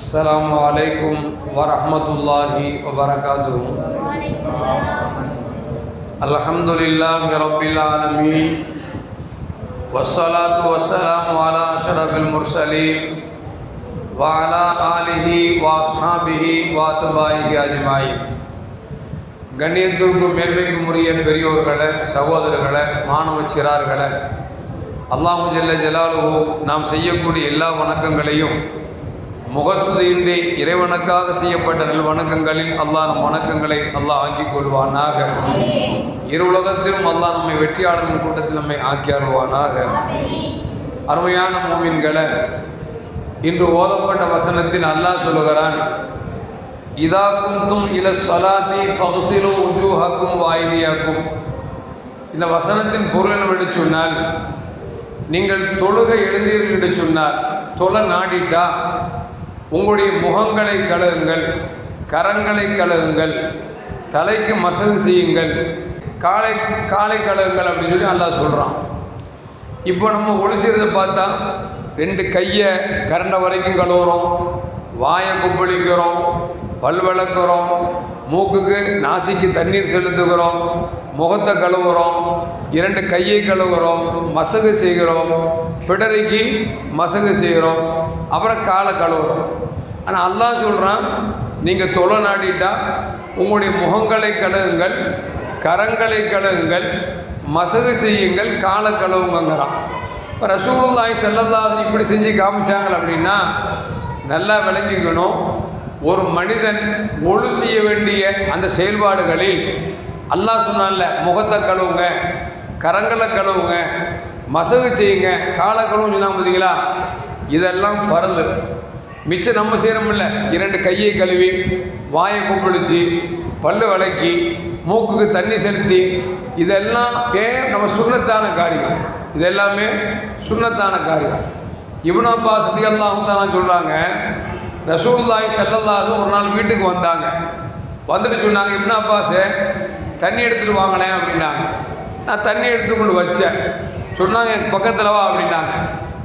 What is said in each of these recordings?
السلام عليكم ورحمة الله وبركاته الحمد لله رب العالمين والصلاة والسلام على أشرف المرسلين وعلى آله وأصحابه وأتباعه أجمعين கண்ணியத்திற்கும் மேன்மைக்கும் உரிய பெரியோர்களே சகோதரர்களே மாணவ சிறார்களே அல்லாஹு ஜல்ல ஜலாலுஹு நாம் செய்யக்கூடிய எல்லா வணக்கங்களையும் முகஸ்துதியின்றி இறைவனுக்காக செய்யப்பட்ட நல் வணக்கங்களில் அல்லாஹ் நம் வணக்கங்களை அல்லாஹ் ஆக்கிக் கொள்வானாக இரு உலகத்திலும் அல்லாஹ் நம்மை வெற்றியாளர்கள் கூட்டத்தில் நம்மை ஆக்கி அருள்வானாக. அருமையான மோமின்களை இன்று ஓதப்பட்ட வசனத்தில் அல்லாஹ் சொல்லுகிறான் இதா குந்தும் இல சலாதி ஃபகுசிலு உஜூஹக்கும் வாய்தியாக்கும் இந்த வசனத்தின் பொருள் என்னவென்று சொன்னால் நீங்கள் தொழுகை எழுந்தீர்கள் என்று சொன்னால் தொலை நாடிட்டா உங்களுடைய முகங்களை கழுகுங்கள் கரங்களை கழுகுங்கள் தலைக்கு மசகு செய்யுங்கள் காலை காலை கழுவுங்கள் அப்படின்னு சொல்லி நல்லா சொல்கிறான் இப்போ நம்ம ஒளிச்சிறதை பார்த்தா ரெண்டு கையை கரண்ட வரைக்கும் கழுவுறோம் வாயை குப்பளிக்கிறோம் பல் விளக்குறோம் மூக்குக்கு நாசிக்கு தண்ணீர் செலுத்துகிறோம் முகத்தை கழுவுறோம் இரண்டு கையை கழுவுறோம் மசகு செய்கிறோம் பிடரைக்கு மசகு செய்கிறோம் அப்புறம் காலை கழுவுறோம். ஆனால் அல்லாஹ் சொல்கிறான் நீங்கள் தொலை நாடிட்டா உங்களுடைய முகங்களை கழுகுங்கள் கரங்களை கழுகுங்கள் மசகு செய்யுங்கள் காலை கழுவுங்கிறான் இப்போ ரசூலுல்லாய் செல்லதாக இப்படி செஞ்சு காமிச்சாங்க அப்படின்னா நல்லா விளங்கிக்கணும். ஒரு மனிதன் ஒழு செய்ய வேண்டிய அந்த செயல்பாடுகளில் அல்லாஹ் சொன்னான்ல முகத்தை கழுவுங்க கரங்களை கழுவுங்க மசகு செய்யுங்க காலை கழுவுன்னு சொன்னாங்க பார்த்தீங்களா இதெல்லாம் ஃபரது மிச்சம் நம்ம செய்கிறோமில்ல இரண்டு கையை கழுவி வாயை கொப்பளிச்சு பல்லு விளக்கி மூக்குக்கு தண்ணி செலுத்தி இதெல்லாம் ஏன் நம்ம சுண்ணத்தான காரியம். இது எல்லாமே சுண்ணத்தான காரியம். இவனோ அப்பா சத்தியல்லாஹும் தான் சொல்கிறாங்க ரசூல்லாய் செல்லல்லாஹும் ஒரு நாள் வீட்டுக்கு வந்தாங்க. வந்துட்டு சொன்னாங்க இப்னா அப்பாஸே தண்ணி எடுத்துகிட்டு வாங்கினேன் அப்படின்னாங்க. நான் தண்ணி எடுத்து கொண்டு வச்சேன். சொன்னாங்க என் பக்கத்தில் வா அப்படின்னாங்க.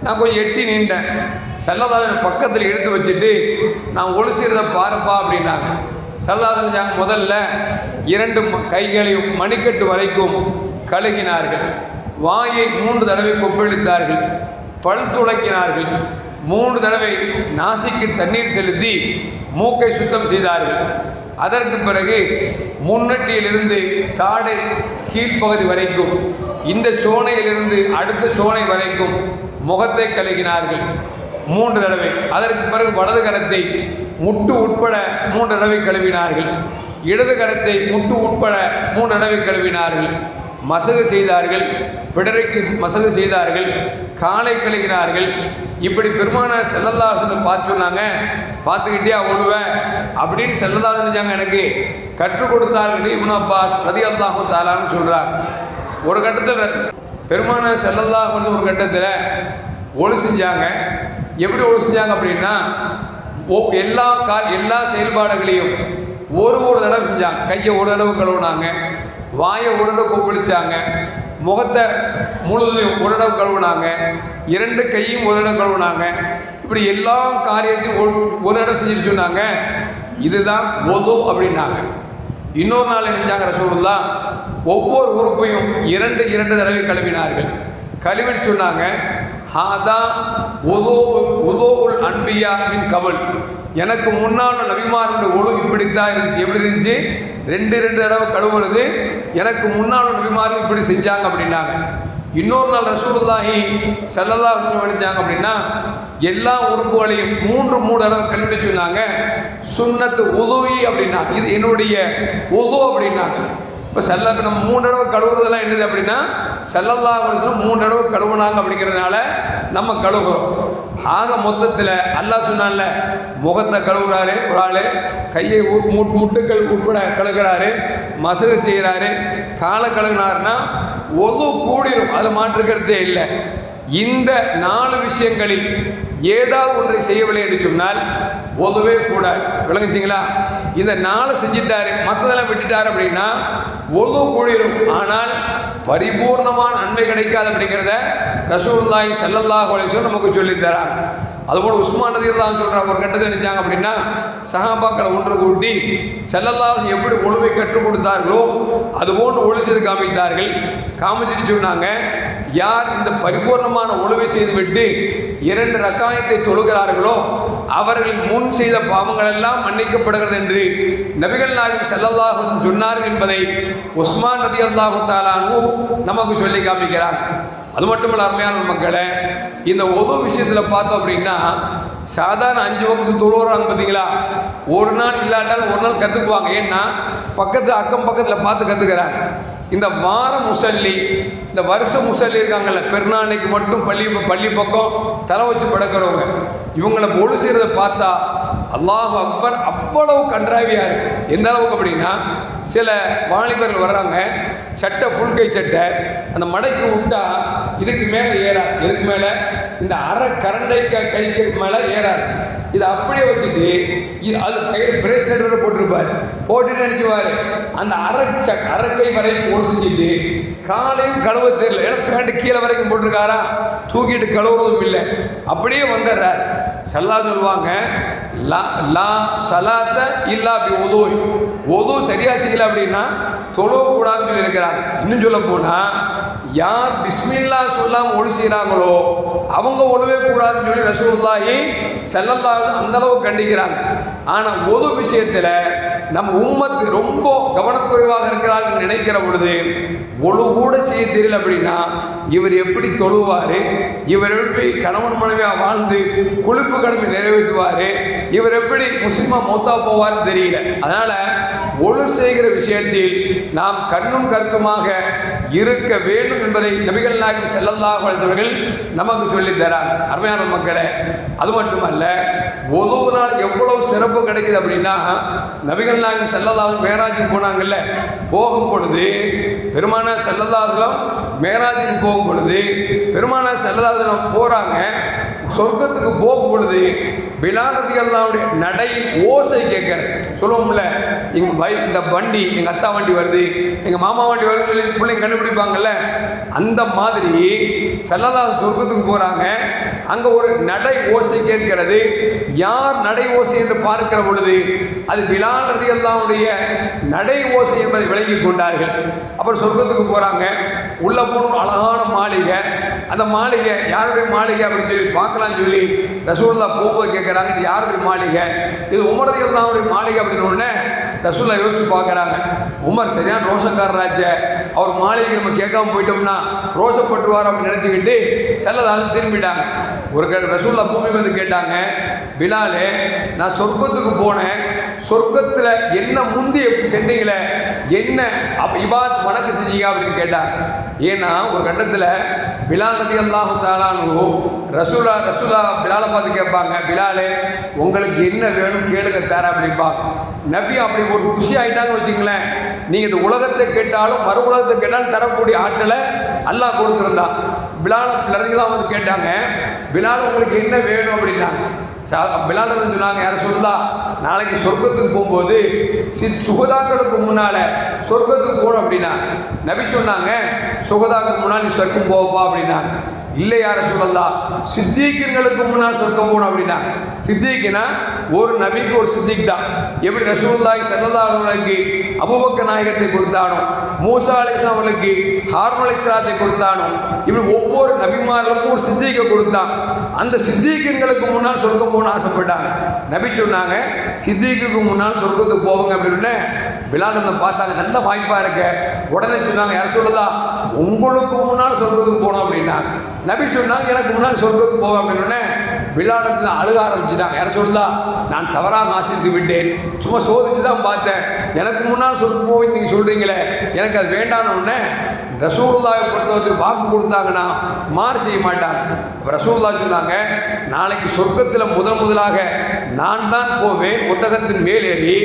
நான் கொஞ்சம் எட்டி நின்றேன். செல்லதாதன் பக்கத்தில் எடுத்து வச்சுட்டு நான் ஒளிசிறத பாருப்பா அப்படின்னாங்க. செல்லாதன் முதல்ல இரண்டு கைகளையும் மணிக்கட்டு வரைக்கும் கழுகினார்கள். வாயை மூன்று தடவை கொப்பளித்தார்கள். பல் துளைக்கினார்கள். மூன்று தடவை நாசிக்கு தண்ணீர் செலுத்தி மூக்கை சுத்தம் செய்தார்கள். அதற்கு பிறகு முன்னட்டியிலிருந்து தாடை கீழ்ப்பகுதி வரைக்கும் இந்த சோனையிலிருந்து அடுத்த சோனை வரைக்கும் முகத்தை கழுகினார்கள். மூன்று தடவை. அதற்கு பிறகு வலது கரத்தை முட்டு உட்பட மூன்று தடவை கழுவினார்கள். இடது கரத்தை முட்டு உட்பட மூன்று தடவை கழுவினார்கள். மசகு செய்தார்கள். பிடரைக்கு மசகு செய்தார்கள். காலை கழுகினார்கள். இப்படி பெருமான செல்லதாசன் பார்த்து சொன்னாங்க பார்த்துக்கிட்டே ஒழுவேன் அப்படின்னு செல்லதாசன் செஞ்சாங்க எனக்கு கற்றுக் கொடுத்தார்கள். இப்னு அப்பாஸ் ரதி அல்லாஹு தாலான்னு சொல்கிறார் ஒரு கட்டத்தில் பெருமான செல்லல்லாஹ் ஒரு கட்டத்தில் ஒழு செஞ்சாங்க. எப்படி ஒழு செஞ்சாங்க அப்படின்னா எல்லா கா எல்லா செயல்பாடுகளையும் ஒரு ஒரு தடவை செஞ்சாங்க. கையை ஒரு தடவை கழுவுனாங்க வாயை ஒரு தடவை கொப்பளிச்சாங்க முகத்தை முழுதையும் ஒரு தடவை கழுவுனாங்க இரண்டு கையும் ஒரு தடவை கழுவுனாங்க. இப்படி எல்லா காரியத்தையும் ஒரு ஒரு தடவை செஞ்சுட்டு சொன்னாங்க. இதுதான் ஒது அப்படின்னாங்க. இன்னொரு நாள் நினைஞ்சாங்க ரசூலுல்லா ஒவ்வொரு உறுப்பையும் இரண்டு இரண்டு தடவை கழுவினார்கள். கழுவிட்டு சொன்னாங்க ஹாதா உதோ உதோவுல் அன்பியா மின் கவல். எனக்கு முன்னால் நபிமாரோட ஒழு இப்படித்தான் இருந்துச்சு. எப்படி இருந்துச்சு? ரெண்டு ரெண்டு தடவை கழுவுறது எனக்கு முன்னால் நபிமார்கள் இப்படி செஞ்சாங்க அப்படின்னாங்க. இன்னொரு நாள் ரசூலுல்லாஹி ஸல்லல்லாஹு அலைஹி அப்படின்னா எல்லா உறுப்புகளையும் மூன்று மூணு தடவை கழுவிட்டு சொன்னாங்க. சுண்ணத்து உதவி அப்படின்னா இது என்னுடைய உதோ அப்படின்னாங்க. இப்போ செல்ல இப்போ நம்ம மூணு தடவை கழுவுறதெல்லாம் என்னது அப்படின்னா செல்லல்லா வருஷம் மூணு தடவை கழுவுனாங்க அப்படிங்கிறதுனால நம்ம கழுவுகிறோம் ஆக மொத்தத்தில் அல்லாஹ் சொன்னால முகத்தை கழுவுறாரு ஒரு ஆள் கையை முட் முட்டுக்கள் உட்பட கழுகுறாரு மசகு செய்கிறாரு காலை கழுகுனாருன்னா ஒது கூடிரும் அதில் மாற்றுக்கிறதே இல்லை. இந்த நாலு விஷயங்களில் ஏதாவது ஒன்றை செய்யவில்லை என்று சொன்னால் ஒதுவே கூடாது. விளங்குச்சிங்களா? இந்த நாலு செஞ்சிட்டாரு மற்றதெல்லாம் விட்டுட்டார் அப்படின்னா ஒது கூடிரும் ஆனால் பரிபூர்ணமான நன்மை கிடைக்காது அப்படிங்கிறத ரசூல்லாய் செல்லல்லாஹ் அலைஹி நமக்கு சொல்லித் தராங்க அதுபோல் உஸ்மான் நதி தான் சொல்கிறாங்க ஒரு கட்டத்தில் நினைச்சாங்க அப்படின்னா சஹாபாக்களை ஒன்று கூட்டி செல்லல்லாஹ் எப்படி ஒழுவை கற்றுக் கொடுத்தார்களோ அதுபோன்று ஒழிச்சது செய்து காமித்தார்கள். காமிச்சிட்டு சொன்னாங்க யார் இந்த பரிபூர்ணமான உழவை செய்துவிட்டு இரண்டு ரக்காயத்தை தொழுகிறார்களோ அவர்கள் முன் செய்த பாவங்கள் எல்லாம் மன்னிக்கப்படுகிறது என்று நபிகள் நாயகம் ஸல்லல்லாஹு சொன்னார் சொன்னார்கள் என்பதை உஸ்மான் நதி அல்லாஹு தாலானு நமக்கு சொல்லி காமிக்கிறார். அது மட்டுமல்ல அருமையான மக்களை இந்த ஒவ்வொரு விஷயத்தில் பார்த்தோம் அப்படின்னா சாதாரண அஞ்சு வகுத்து தொழுவுறாங்க பார்த்தீங்களா? ஒரு நாள் இல்லாட்டாலும் ஒரு நாள் கற்றுக்குவாங்க ஏன்னா பக்கத்து அக்கம் பக்கத்தில் பார்த்து கற்றுக்கிறாங்க இந்த வார முசல்லி இந்த வருஷ முசல்லி இருக்காங்கல்ல பெருநாளைக்கு மட்டும் பள்ளி பள்ளி பக்கம் தலை வச்சு படுக்கிறவங்க. இவங்களை ஒழு செய்கிறத பார்த்தா அல்லாஹ் அக்பர் அவ்வளவு கன்றாவியாக இருக்கு. எந்த அளவுக்கு அப்படின்னா சில வாலிபர்கள் வர்றாங்க சட்டை ஃபுல் கை சட்டை அந்த மடைக்கு விட்டா இதுக்கு மேலே ஏறா எதுக்கு மேலே? இந்த அரை கரண்டை க கைக்கு மேலே ஏறாது இதை அப்படியே வச்சுட்டு இது அது கையில் பிரேஸ்லெட்டரை வேறு போட்டிருப்பார். போட்டுட்டு நினச்சிவார் அந்த அரை ச அரைக்கை வரைக்கும் ஒரு செஞ்சுட்டு காலையும் கழுவ தெரியல. ஏன்னா ஃபேண்ட்டு கீழே வரைக்கும் போட்டிருக்காரா? தூக்கிட்டு கழுவுறதும் இல்லை. அப்படியே வந்துடுறார். சல்லா சொல்லுவாங்க லா லா சலாத்த இல்லா அப்படி ஒது ஒது சரியாக செய்யல அப்படின்னா தொழக்கூடாதுன்னு சொல்லி இருக்கிறாங்க இன்னும் சொல்ல போனால் யார் பிஸ்மில்லா சொல்லாமல் ஒழு செய்கிறாங்களோ அவங்க ஒழுவே கூடாதுன்னு சொல்லி ரசூல்லாஹி செல்லல்லா அந்த அளவு கண்டிக்கிறாங்க. ஆனால் பொது விஷயத்தில் நம்ம உம்மத்து ரொம்ப கவனக்குறைவாக இருக்கிறார்கள் நினைக்கிற பொழுது ஒழு கூட செய்ய தெரியல அப்படின்னா இவர் எப்படி தொழுவார் இவர் எப்படி கணவன் மனைவியாக வாழ்ந்து குளிப்பு கடமை நிறைவேற்றுவார் இவர் எப்படி முஸ்லிமா மௌத்தா போவார்னு தெரியல. அதனால் ஒழு செய்கிற விஷயத்தில் நாம் கண்ணும் கருத்துமாக இருக்க வேண்டும் என்பதை நபிகள் நாயகம் ஸல்லல்லாஹு அவர்கள் நமக்கு சொல்லி தரார். அருமையான மக்களே அது மட்டுமல்ல ஒவ்வொரு நாள் எவ்வளவு சிறப்பு கிடைக்குது அப்படின்னா நபிகள் நாயகம் ஸல்லல்லாஹு மேராஜுக்கு போனாங்கல்ல போகும் பொழுது பெருமானா ஸல்லல்லாஹு மேராஜுக்கு போகும் பொழுது பெருமானா செல்லதாசலம் போகிறாங்க சொர்க்கத்துக்கு போகும் பொழுது பிலாரதிகள்லாவுடைய நடையின் ஓசை கேட்கற சொல்லுவோம்ல எங்க பை இந்த வண்டி எங்கள் அத்தா வண்டி வருது எங்கள் மாமா வண்டி வருதுன்னு சொல்லி பிள்ளைங்க கண்டுபிடிப்பாங்கல்ல அந்த மாதிரி செல்லதா சொர்க்கத்துக்கு போகிறாங்க அங்கே ஒரு நடை ஓசை கேட்கிறது. யார் நடை ஓசை என்று பார்க்கிற பொழுது அது பிலால் ரதிகள்லாவுடைய நடை ஓசை என்பதை விளங்கி கொண்டார்கள். அப்புறம் சொர்க்கத்துக்கு போகிறாங்க உள்ள போன அழகான மாளிகை. அந்த மாளிகை யாருடைய மாளிகை அப்படின்னு சொல்லி பார்க்கலாம்னு சொல்லி ரசூல்லா போகும்போது கேட்குறாங்க இது யாருடைய மாளிகை? இது உமரது அல்லாவுடைய மாளிகை அப்படின்னு உடனே ரசூல்லா யோசிச்சு பார்க்குறாங்க. உமர் சரியான ரோஷக்காரராச்ச அவர் மாளிகை நம்ம கேட்காம போயிட்டோம்னா ரோஷப்பட்டுருவார் அப்படின்னு நினச்சிக்கிட்டு செல்லதாலும் திரும்பிட்டாங்க. ஒரு க ரசூல்லா பூமிக்கு வந்து கேட்டாங்க பிலாலே நான் சொர்க்கத்துக்கு போனேன். சொர்க்கத்தில் என்ன முந்தி சென்றீங்களே என்ன அப்போ இபாத் வணக்கு செஞ்சீங்க? அப்படின்னு கேட்டாங்க. ஏன்னா ஒரு கட்டத்தில் பிலால் நதி அல்லாஹு தாலானு ரசூலா ரசூலா பிலாலை பார்த்து கேட்பாங்க பிலாலே உங்களுக்கு என்ன வேணும் கேளுங்க தர அப்படிப்பாங்க நபி அப்படி ஒரு குஷி ஆகிட்டாங்கன்னு வச்சுங்களேன் நீங்கள் இந்த உலகத்தை கேட்டாலும் மறு உலகத்தை கேட்டாலும் தரக்கூடிய ஆற்றலை அல்லாஹ் கொடுத்துருந்தான். பிலால் நதிகளாக வந்து கேட்டாங்க பிலால் உங்களுக்கு என்ன வேணும்? அப்படின்னாங்க. சா சொன்னாங்க யாரும் சொல்லா நாளைக்கு சொர்க்கத்துக்கு போகும்போது சித் சுகதாக்களுக்கு முன்னால் சொர்க்கத்துக்கு போகணும் அப்படின்னா நபி சொன்னாங்க சுகதாக்கு முன்னால் நீ சொர்க்கம் போவப்பா அப்படின்னாங்க. இல்லை யார சொல்லலாம் சித்திகங்களுக்கு முன்னால் சொர்க்கம் போகணும் அப்படின்னா சித்திக்குனா ஒரு நபிக்கு ஒரு சித்திக் தான். எப்படி ரசூல்லாய் செல்லதாளர்களுக்கு அபுபக்க நாயகத்தை கொடுத்தானோ மூசா அலிஸ்லாம் அவர்களுக்கு ஹார்ம கொடுத்தானோ இப்படி ஒவ்வொரு நபிமார்களுக்கும் ஒரு சித்திகை கொடுத்தான். அந்த சித்திகன்களுக்கு முன்னால் சொர்க்கம் போகணும்னு ஆசைப்பட்டாங்க. நபி சொன்னாங்க சித்திகுக்கு முன்னால் சொர்க்கத்துக்கு போவாங்க அப்படின்னு பிலால் பார்த்தாங்க நல்ல வாய்ப்பாக இருக்க. உடனே சொன்னாங்க யார் சொல்லுதா? உங்களுக்கு முன்னால் சொர்க்கத்துக்கு போகணும் அப்படின்னாங்க. நபி சொன்னாங்க எனக்கு முன்னால் சொர்க்கத்துக்கு போவோம் அப்படின்னு பிலாலத்தில் அழுக ஆரம்பிச்சுட்டாங்க யார் சொல்லுதா? நான் தவறாக ஆசித்து விட்டேன். சும்மா சோதிச்சு தான் பார்த்தேன். எனக்கு முன்னால் சொர்க்கம் போய் நீங்கள் சொல்கிறீங்களே எனக்கு அது வேண்டான ரசூல்லாவை பொறுத்தவரைக்கும் வாக்கு கொடுத்தாங்கன்னா மாறு செய்ய மாட்டாங்க. ரசூல்லா சொன்னாங்க நாளைக்கு சொர்க்கத்தில் முதல் முதலாக நான் தான் போவேன் ஒட்டகத்தின் மேலேறி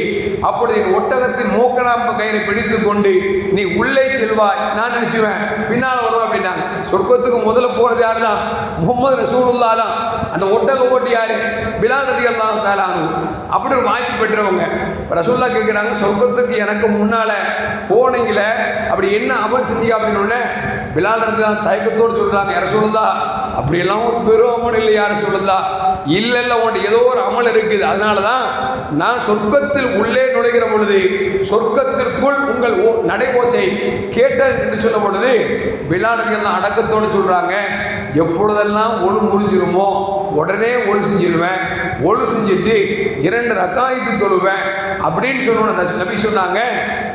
அப்பொழுது என் ஒட்டகத்தின் மூக்கணாம்ப கயிறை பிடித்து கொண்டு நீ உள்ளே செல்வாய் நான் நினைச்சுவேன் பின்னால் வருவேன் அப்படின்னாங்க. சொர்க்கத்துக்கு முதல்ல போகிறது யார் தான் முகமது ரசூலுல்லா தான். அந்த ஒட்டக ஓட்டி யார்? பிலால் நதி அல்லாஹ் தாலானு அப்படி ஒரு வாய்ப்பு பெற்றவங்க. இப்போ ரசூல்லா கேட்குறாங்க சொர்க்கத்துக்கு எனக்கு முன்னால் போனீங்களே அப்படி என்ன அமல் செஞ்சீங்க? அப்படின்னு உடனே பிலால் இருந்தான் தயக்கத்தோடு சொல்கிறாங்க யார சொல்லுதா? அப்படியெல்லாம் ஒரு பெரும் அமன் இல்லை யார சொல்லுதா? இல்லை இல்லை உன்ட்டு ஏதோ ஒரு அமல் இருக்குது. அதனால தான் நான் சொர்க்கத்தில் உள்ளே நுழைகிற பொழுது சொர்க்கத்திற்குள் உங்கள் ஓ- நடை ஓசை கேட்டது என்று சொல்ல பொழுது விழாடுகள் அடக்கத்தோடு சொல்கிறாங்க எப்பொழுதெல்லாம் ஒழு முடிஞ்சிருமோ உடனே ஒழு செஞ்சிருவேன். ஒழு செஞ்சுட்டு இரண்டு ரக்காயத்து தொழுவேன். அப்படின்னு சொன்ன நபி சொன்னாங்க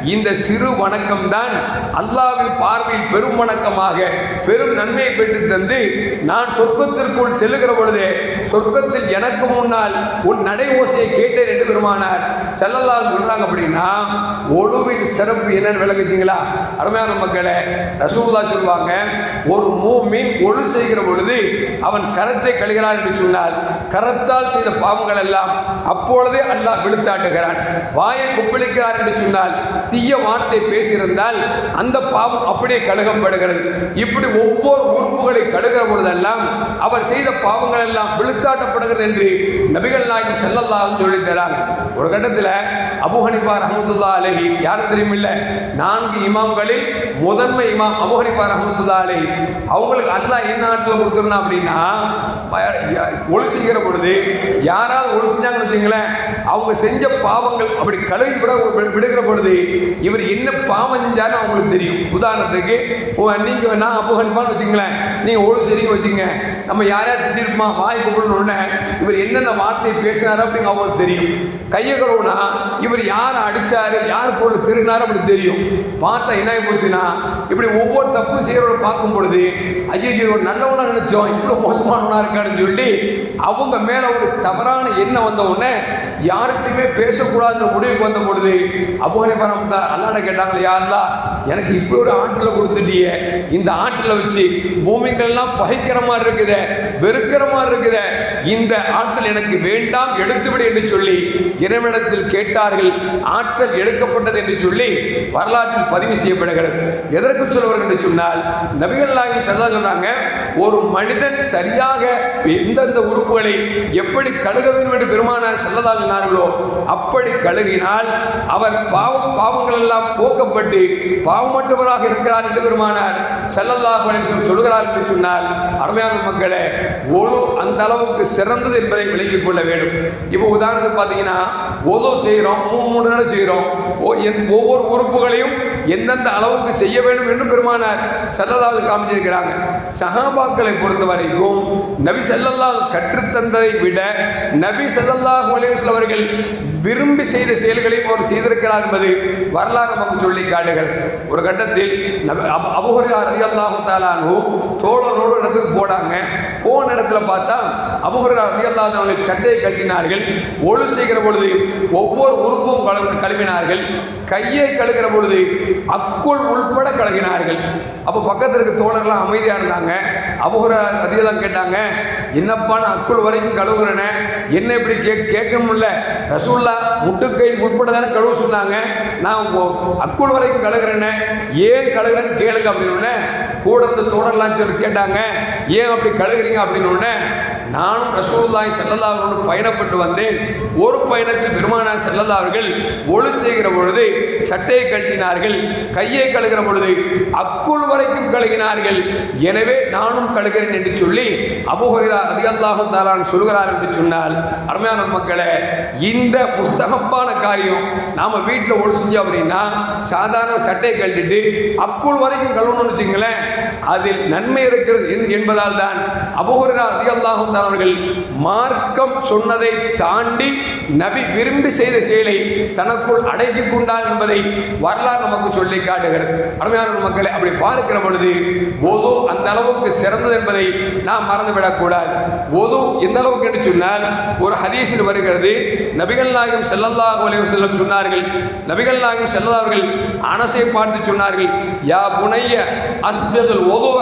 இந்த சிறு வணக்கம் தான் அல்லாவின் பார்வையில் பெரும் வணக்கமாக பெரும் நன்மையை பெற்று தந்து நான் சொர்க்கத்திற்குள் செல்லுகிற பொழுது சொர்க்கத்தில் எனக்கு முன்னால் உன் நடை ஓசையை கேட்டேன் என்று பெருமானார். செல்லல்லால் சொல்கிறாங்க அப்படின்னா ஒழுவின் சிறப்பு என்னன்னு விளங்குச்சிங்களா அருமையான மக்களே ரசூல்லா சொல்லுவாங்க ஒரு மூமின் ஒழு செய்கிற பொழுது அவன் கரத்தை கழுகிறான் என்று சொன்னால் கரத்தால் செய்த பாவங்கள் எல்லாம் அப்பொழுதே அல்லாஹ் விழுத்தாட்டுகிறான் வாயை கொப்பளிக்கிறார் என்று சொன்னால் தீய வார்த்தை பேசியிருந்தால் அந்த பாவம் அப்படியே கழுகப்படுகிறது. இப்படி ஒவ்வொரு உறுப்புகளை கழுகிற பொழுதெல்லாம் அவர் செய்த பாவங்கள் எல்லாம் விழுத்தாட்டப்படுகிறது என்று நபிகள் நாயகம் செல்லல்லாஹும் சொல்லித்தராங்க. ஒரு கட்டத்தில் அபு ஹனிஃபா ரஹமதுல்லா அலஹி யாரும் தெரியுமில்ல? நான்கு இமாம்களில் முதன்மை இமாம் அபு ஹனிஃபா அவங்களுக்கு அல்லாஹ் என்ன நாட்டில் கொடுத்துருந்தான் அப்படின்னா ஒளி செய்கிற பொழுது யாராவது ஒளி செஞ்சாங்கன்னு வச்சுங்களேன் அவங்க செஞ்ச பாவங்கள் அப்படி கழுவி விட விடுகிற பொழுது இவர் என்ன பாவம் செஞ்சாலும் அவங்களுக்கு தெரியும். உதாரணத்துக்கு ஓ நீங்கள் நான் அபு வச்சுங்களேன் நீங்கள் ஒளி செய்றீங்க வச்சுங்க நம்ம யாரையா திட்டிருப்போமா வாய் கூப்பிடணும் இவர் என்னென்ன வார்த்தையை பேசினார் அப்படின்னு அவங்களுக்கு தெரியும். கையை கழுவுனா இவர் யார் அடித்தார் யார் பொருள் திருடினாரு அப்படி தெரியும். பார்த்தா என்ன போச்சுன்னா போச்சுன்னா இப்படி ஒவ்வொரு தப்பும் செய்யறவரை பார்க்கும் பொழுது ஐயோ ஒரு நல்லவனாக நினைச்சோம் இவ்வளோ மோசமானவனாக இருக்கான்னு சொல்லி அவங்க மேலே ஒரு தவறான எண்ணம் வந்த உடனே யார்கிட்டையுமே பேசக்கூடாதுன்ற முடிவுக்கு வந்த பொழுது அபோகனை பரமத்தா அல்லாட கேட்டாங்களே யாருலா எனக்கு இப்படி ஒரு ஆற்றில் கொடுத்துட்டியே இந்த ஆற்றில் வச்சு பூமிகள் பகைக்கிற மாதிரி இருக்குதே வெறுக்கிற மாதிரி இருக்குதே இந்த ஆற்றல் எனக்கு வேண்டாம் எடுத்துவிடு என்று சொல்லி இறைவனிடத்தில் கேட்டார்கள் ஆற்றல் எடுக்கப்பட்டது என்று சொல்லி வரலாற்றில் பதிவு செய்யப்படுகிறது. எதற்கு சொல்லுவார்கள் என்று சொன்னால் நபிகள் நாயகம் சதா சொன்னாங்க ஒரு மனிதன் சரியாக எந்தெந்த உறுப்புகளை எப்படி கழுக வேண்டும் என்று பெருமானார் செல்லதா சொன்னார்களோ அப்படி கழுகினால் அவர் பாவம் பாவங்கள் எல்லாம் போக்கப்பட்டு பாவமற்றவராக இருக்கிறார் என்று பெருமானார் செல்லதாக சொல்லுகிறார் சொல்கிறார் என்று சொன்னால் அருமையான மக்களே ஓலோ அந்த அளவுக்கு சிறந்தது என்பதை விளங்கிக் கொள்ள வேண்டும். இப்போ உதாரணத்துக்கு பார்த்தீங்கன்னா ஓலோ செய்கிறோம் மூணு மூணு நாள் செய்கிறோம் எந்- ஒவ்வொரு உறுப்புகளையும் எந்தெந்த அளவுக்கு செய்ய வேண்டும் என்று பெருமானார் செல்லதாவது காமிச்சிருக்கிறாங்க. சஹாபாக்களை பொறுத்த வரைக்கும் நபி செல்லல்லாஹ் கற்றுத்தந்ததை விட நபி செல்லல்லாஹு அலைஹி அவர்கள் விரும்பி செய்த செயல்களையும் அவர் செய்திருக்கிறார் என்பது வரலாறு நமக்கு சொல்லி காட்டுகிறது. ஒரு கட்டத்தில் அபுஹரியா ரதியல்லாஹு தாலானு தோழரோடு இடத்துக்கு போனாங்க. போன இடத்துல பார்த்தா அபுஹரியா ரதியல்லாஹு அவர்கள் சட்டையை கட்டினார்கள் ஒழு செய்கிற பொழுது ஒவ்வொரு உறுப்பும் கழுவினார்கள். கையை கழுகிற பொழுது அக்குள் உள்பட கழுகினார்கள் அப்போ பக்கத்தில் இருக்க தோழர்கள்லாம் அமைதியாக இருந்தாங்க. அபுஹரா ரதியெல்லாம் கேட்டாங்க என்னப்பா நான் அக்குள் வரைக்கும் கழுவுகிறேனே என்ன இப்படி கே கேட்கணும்ல ரசூல்லா முட்டுக்கை உட்பட தானே கழுவ சொன்னாங்க. நான் அக்குள் வரைக்கும் கழுகுறேனே ஏன் கழுகிறேன்னு கேளுங்க அப்படின்னு கூட இருந்த தோழர்லாம் சொல்லி கேட்டாங்க ஏன் அப்படி கழுகுறீங்க அப்படின்னு உடனே நானும் ரசூல்லாய் ஸல்லல்லாஹு பயணப்பட்டு வந்தேன். ஒரு பயணத்தில் பெருமானார் ஸல்லல்லாஹு அவர்கள் ஒளி செய்கிற பொழுது சட்டையை கழட்டினார்கள் கையை கழுகிற பொழுது அக்குள் வரைக்கும் கழுகினார்கள். எனவே நானும் கழுகிறேன் என்று சொல்லி அபுஹுரைரா ரலியல்லாஹு தாலான் சொல்கிறார் என்று சொன்னால் அருமையான மக்களே இந்த புஸ்தகப்பான காரியம் நாம் வீட்டில் ஒளி செஞ்சோம் அப்படின்னா சாதாரண சட்டையை கழட்டிட்டு அக்குள் வரைக்கும் கழுவணும்னு வச்சுங்களேன் அதில் நன்மை இருக்கிறது என்- என்பதால் தான் அபுஹுரைரா ரலியல்லாஹு அவர்கள் மார்க்கம் சொன்னதை தாண்டி நபி விரும்பி செய்த செயலை தனக்குள் அடக்கிக் கொண்டார் என்பதை வரலாறு நமக்கு சொல்லி காட்டுகிறது. அருமையான மக்களை அப்படி பார்க்கிற பொழுது ஒது அந்த அளவுக்கு சிறந்தது என்பதை நாம் மறந்துவிடக்கூடாது ஒது எந்த அளவுக்கு என்று சொன்னால் ஒரு ஹதீஸில் வருகிறது. நபிகள் நாயகம் ஸல்லல்லாஹு அலைஹி சொன்னார்கள். நபிகள் நாயகம் செல்லதார்கள் அனசை பார்த்து சொன்னார்கள் யா புனைய அஸ்பதுல் ஒதுவ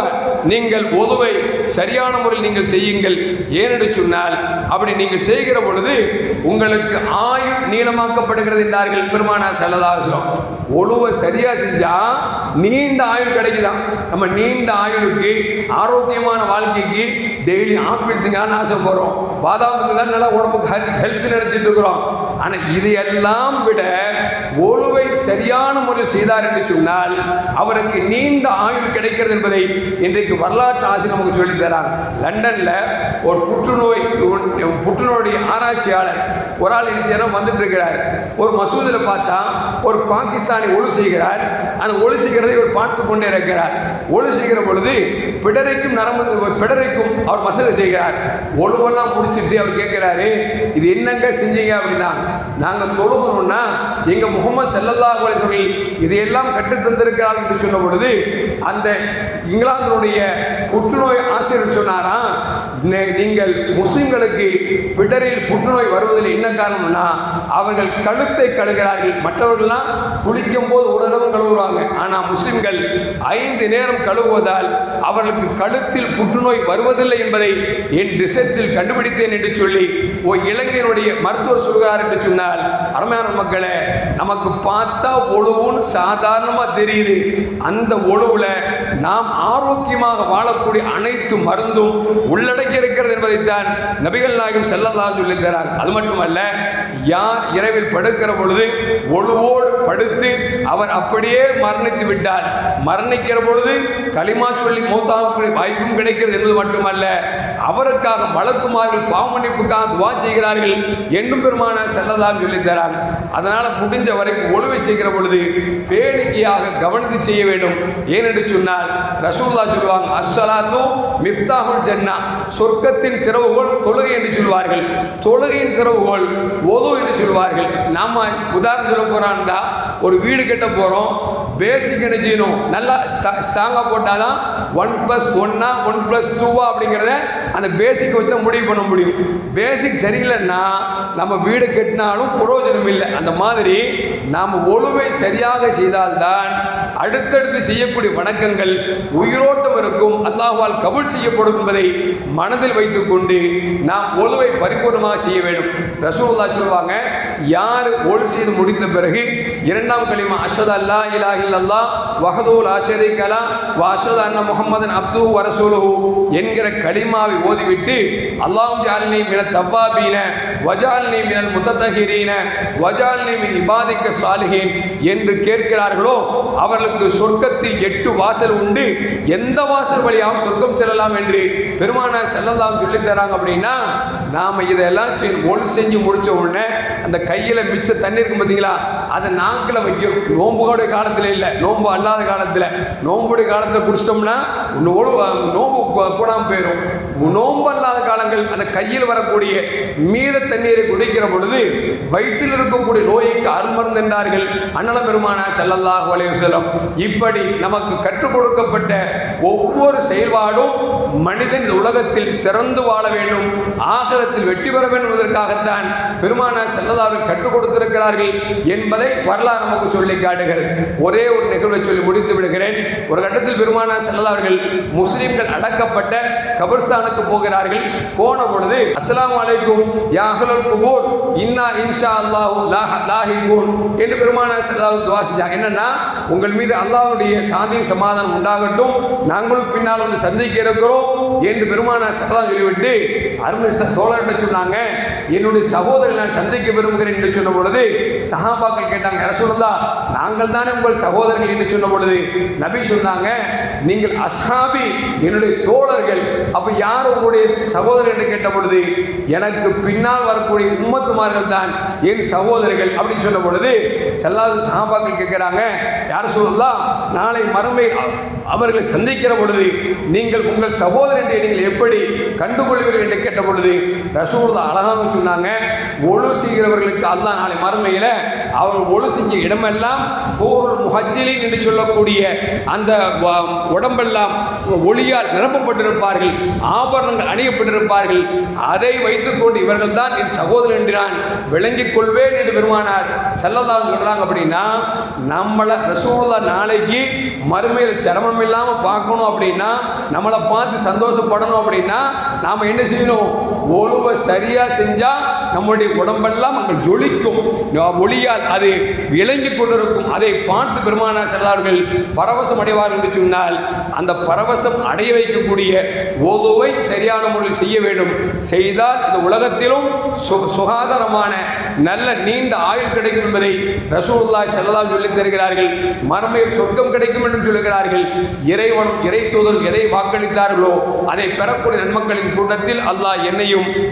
நீங்கள் ஒதுவை சரியான முறையில் நீங்கள் செய்யுங்கள். ஏனென்று சொன்னால் அப்படி நீங்கள் செய்கிற பொழுது உங்கள் உங்களுக்கு ஆயுள் நீளமாக்கப்படுகிறது என்றார்கள். பெருமானா செல்லதாசலம் ஒழுவை சரியா செஞ்சா நீண்ட ஆயுள் கிடைக்குதான் நம்ம நீண்ட ஆயுளுக்கு ஆரோக்கியமான வாழ்க்கைக்கு டெய்லி ஆப்பிள் திங்கன்னு ஆசைப்படுறோம் பாதாம் திங்கலாம் நல்லா உடம்புக்கு ஹெல்த் நினைச்சிட்டு இருக்கிறோம். ஆனா இதையெல்லாம் விட ஒழுவை சரியான முறையில் செய்தார் என்று சொன்னால் அவருக்கு நீண்ட ஆயுள் கிடைக்கிறது என்பதை இன்றைக்கு வரலாற்று ஆசை நமக்கு சொல்லித் தராங்க. லண்டன்ல ஒரு புற்றுநோய் புற்றுநோயுடைய ஆராய்ச்சியாளர் ஒரு ஆள் என்ன செய்யறோம் வந்துட்டு இருக்கிறார் ஒரு மசூதியில் பார்த்தா ஒரு பாகிஸ்தானி ஒளி செய்கிறார். அந்த ஒளி செய்கிறதை இவர் பார்த்து கொண்டே இருக்கிறார். ஒளி செய்கிற பொழுது பிடரைக்கும் நரம்பு பிடரைக்கும் அவர் மசூதி செய்கிறார். ஒழுவெல்லாம் முடிச்சிட்டு அவர் கேட்குறாரு இது என்னங்க செஞ்சீங்க? அப்படின்னா நாங்கள் தொழுகணும்னா எங்கள் முகமது செல்லல்லா அலைஹி இதையெல்லாம் கற்றுத் தந்திருக்கிறார் என்று சொன்ன பொழுது அந்த இங்கிலாந்தினுடைய புற்றுநோய் ஆசிரியர் சொன்னாராம் நீங்கள் முஸ்லிம்களுக்கு பிடரில் புற்றுநோய் வருவதில் என்ன காரணம்னா அவர்கள் கழுத்தை கழுகிறார்கள். மற்றவர்கள்லாம் குளிக்கும் போது உடலும் கழுவுறாங்க ஆனால் முஸ்லிம்கள் ஐந்து நேரம் கழுவுவதால் அவர்களுக்கு கழுத்தில் புற்றுநோய் வருவதில்லை என்பதை என் ரிசர்ச்சில் கண்டுபிடித்தேன் என்று சொல்லி ஒரு இளைஞனுடைய மருத்துவர் சொல்கிறார் என்று சொன்னால் அருமையான மக்களை நமக்கு பார்த்தா ஒழுவுன்னு சாதாரணமாக தெரியுது. அந்த ஒழுவில் நாம் ஆரோக்கியமாக வாழக்கூடிய அனைத்து மருந்தும் உள்ளடக்கி இருக்கிறது என்பதைத்தான் நபிகள் நாயகம் செல்லல்லா சொல்லி அது மட்டுமல்ல யார் இரவில் படுக்கிற பொழுது ஒழுவோடு படுத்து அவர் அப்படியே மரணித்து விட்டார். மரணிக்கிற பொழுது களிமா சொல்லி மூத்தாகக்கூடிய வாய்ப்பும் கிடைக்கிறது என்பது மட்டுமல்ல அவருக்காக மலக்குமார்கள் பாவமன்னிப்புக்காக துவா செய்கிறார்கள் என்றும் பெருமான செல்லலாம் சொல்லி அதனால் முடிஞ்ச வரைக்கும் ஒழுவை செய்கிற பொழுது வேடிக்கையாக கவனித்து செய்ய வேண்டும். ஏனென்று சொன்னால் ரசூல்லா சொல்லுவாங்க அஸ்ஸலாத்தும் மிஃப்தாகுல் ஜன்னா. சொர்க்கத்தின் திறவுகோல் தொழுகை என்று சொல்வார்கள். தொழுகையின் திறவுகோல் ஒது என்று சொல்வார்கள். நாம் உதாரணம் சொல்ல போறான்டா ஒரு வீடு கட்ட போகிறோம் பேசிக் என்ன செய்யணும் நல்லா ஸ்ட்ராங்காக போட்டால் தான் ஒன் ப்ளஸ் ஒன்னா ஒன் ப்ளஸ் டூவா அப்படிங்கிறத அந்த பேசிக் வச்சு முடிவு பண்ண முடியும். பேசிக் சரியில்லைன்னா நம்ம வீடு கட்டினாலும் பிரயோஜனம் இல்லை. அந்த மாதிரி நாம் ஒழுவை சரியாக செய்தால்தான் அடுத்தடுத்து செய்யக்கூடிய வணக்கங்கள் உயிரோட்டம் இருக்கும். அல்லாஹால் கபூல் செய்யப்படும் என்பதை மனதில் வைத்துக்கொண்டு நாம் ஒழுவை பரிபூர்ணமாக செய்ய வேண்டும். ரசூல்லா சொல்லுவாங்க யார் ஒழு செய்து முடித்த பிறகு இரண்டாம் கலிமா அஷத் அல்லா இலா இல்லல்லா வஹதூல் லா கலா லா அண்ணா அஷ்ஹது அப்து முஹம்மதன் என்கிற கலிமாவை ஓதிவிட்டு அல்லாஹும் ஜாலினி மின தவாபீன வஜாலினி மினல் முத்தத்தஹிரீன வஜாலினி மின் இபாதிக்க சாலிஹீன் என்று கேட்கிறார்களோ அவர்களுக்கு சொர்க்கத்தில் எட்டு வாசல் உண்டு. எந்த வாசல் வழியாக சொர்க்கம் செல்லலாம் என்று பெருமான செல்லலாம் சொல்லித் தராங்க அப்படின்னா நாம் இதெல்லாம் செய்- ஒழு செஞ்சு முடித்த உடனே அந்த கையில் மிச்ச தண்ணி இருக்கும் பார்த்தீங்களா அதை நாக்கில் வைக்கும் நோம்புகளுடைய காலத்தில் இல்லை நோன்பு அல்லாத காலத்தில். நோம்புடைய காலத்தில் குடிச்சிட்டோம்னா இன்னும் நோம்பு கூடாமல் போயிடும் நோன்பு அல்லாத காலங்கள் அந்த கையில் வரக்கூடிய மீத தண்ணீரை குடிக்கிற பொழுது வயிற்றில் இருக்கக்கூடிய நோய்க்கு அருமருந்து என்றார்கள். அண்ணலம் பெருமான செல்லல்லாஹு அலைஹி செல்லும் இப்படி நமக்கு கற்றுக் கொடுக்கப்பட்ட ஒவ்வொரு செயல்பாடும் மனிதன் உலகத்தில் சிறந்து வாழ வேண்டும் ஆகலத்தில் வெற்றி பெற வேண்டும் என்பதற்காகத்தான் பெருமான செல்லதாவில் கற்றுக் கொடுத்திருக்கிறார்கள் என்பதை வரலாறு நமக்கு சொல்லி காட்டுகிறது. ஒரே ஒரு நிகழ்வை சொல்லி முடித்து விடுகிறேன். ஒரு கட்டத்தில் பெருமான செல்லதாவர்கள் முஸ்லீம்கள் அடக்கப்பட்ட கபர்ஸ்தானுக்கு போகிறார்கள். போன பொழுது அஸ்லாம் அலைக்கும் யா குபூர் இன்னா இன்ஷா அல்லாஹ் லாஹிகூன் என்று பெருமான செல்லதாவில் துவா செஞ்சாங்க. என்னன்னா உங்கள் மீது அல்லாஹுடைய சாந்தியும் சமாதானம் உண்டாகட்டும். நாங்களும் பின்னால் வந்து சந்திக்க இருக்கிறோம். என்று பெருமான சட்டதான் சொல்லிவிட்டு அருமை தோழர்கிட்ட சொன்னாங்க என்னுடைய சகோதரி நான் சந்திக்க விரும்புகிறேன் என்று சொன்ன பொழுது சஹாபாக்கள் கேட்டாங்க யார நாங்கள் தானே உங்கள் சகோதரர்கள் என்று சொன்ன பொழுது நபி சொன்னாங்க நீங்கள் அஸ்ஹாபி என்னுடைய தோழர்கள். அப்போ யார் உங்களுடைய சகோதரர்? என்று கேட்ட பொழுது எனக்கு பின்னால் வரக்கூடிய உம்மத்துமார்கள் தான் என் சகோதரர்கள் அப்படின்னு சொன்ன பொழுது செல்லாத சஹாபாக்கள் கேட்குறாங்க யார் சொல்லலாம் நாளை மறுமை அவர்களை சந்திக்கிற பொழுது நீங்கள் உங்கள் சகோதரன் என்று நீங்கள் எப்படி கண்டுகொள்வீர்கள் என்று கேட்ட பொழுது ரசூலுல்லா அழகாக சொன்னாங்க ஒழு செய்கிறவர்களுக்கு அல்லா நாளை மறுமையில் அவர்கள் ஒழு செஞ்ச இடமெல்லாம் போருள் முஹஜிலின் என்று சொல்லக்கூடிய அந்த வ- உடம்பெல்லாம் ஒளியால் நிரப்பப்பட்டிருப்பார்கள் ஆபரணங்கள் அணியப்பட்டிருப்பார்கள். அதை வைத்துக்கொண்டு இவர்கள் தான் என் சகோதரன் என்று நான் விளங்கிக் கொள்வேன் என்று பெருமானார் செல்லதான் சொல்கிறாங்க அப்படின்னா நம்மளை ரசூலா நாளைக்கு மறுமையில் சிரமம் இல்லாமல் பார்க்கணும் அப்படின்னா நம்மளை பார்த்து சந்தோஷப்படணும் அப்படின்னா நாம் என்ன செய்யணும்? ஒழுவை சரியாக செஞ்சால் நம்முடைய உடம்பெல்லாம் அங்கே ஜொலிக்கும். ஒளியால் அது விளங்கி கொண்டிருக்கும். அதை பார்த்து பெருமானா செல்லார்கள் பரவசம் அடைவார்கள் என்று சொன்னால் அந்த பரவசம் அடைய வைக்கக்கூடிய ஓதுவை சரியான முறையில் செய்ய வேண்டும். செய்தால் இந்த உலகத்திலும் சு- சுகாதாரமான நல்ல நீண்ட ஆயுள் கிடைக்கும் என்பதை ரசூலுல்லாஹி செல்லலாம் சொல்லி தருகிறார்கள் மறுமையில் சொர்க்கம் கிடைக்கும் என்றும் சொல்லுகிறார்கள். இறைவனும் இறை தூதரும் எதை வாக்களித்தார்களோ அதை பெறக்கூடிய நன்மக்களின் கூட்டத்தில் அல்லாஹ் என்னையும் முடியும்